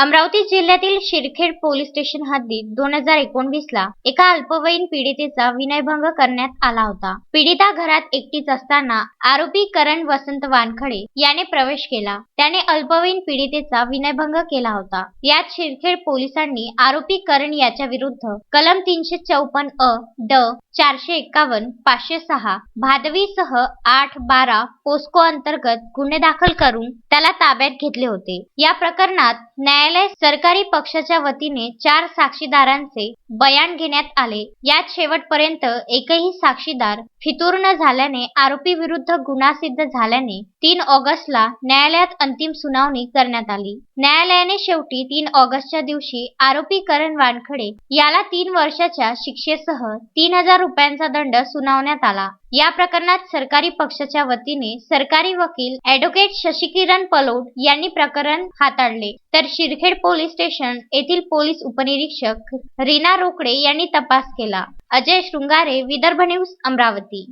अमरावती जिल्ह्यातील शिरखेड police station हद्दीत दोन हजार एकोणवीस ला एका अल्पवयीन पीडितेचा विनयभंग करण्यात आला होता. पीडिता घरात एकटीच असताना आरोपी करण वसंत वानखडे याने प्रवेश केला. त्याने अल्पवयीन पीडितेचा विनयभंग केला होता. यात शिरखेड पोलिसांनी आरोपी करण याच्या विरुद्ध कलम तीनशे चौपन्न अ ड चारशे एक्कावन्न पाचशे सहा भादवीसह आठ बारा पोस्को अंतर्गत गुन्हे दाखल करून त्याला ताब्यात घेतले होते. या प्रकरणात न्यायालय सरकारी पक्षाच्या वतीने चार साक्षीदारांचे बयान घेण्यात आले. यात शेवटपर्यंत एकही साक्षीदार फितूर न झाल्याने आरोपी विरुद्ध गुन्हा सिद्ध झाल्याने तीन ऑगस्टला न्यायालयात अंतिम सुनावणी करण्यात आली. न्यायालयाने शेवटी तीन ऑगस्टच्या दिवशी आरोपी करण वानखडे याला तीन वर्षाच्या शिक्षेसह तीन हजार रुपयांचा दंड सुनावण्यात आला. या प्रकरणात सरकारी पक्षाच्या वतीने सरकारी वकील ऍडव्होकेट शशिकिरण पलोड यांनी प्रकरण हाताळले. तर शिरखेड पोलीस स्टेशन येथील पोलीस उपनिरीक्षक रीना रोकडे यांनी तपास केला. अजय शृंगारे विदर्भ न्यूज अमरावती.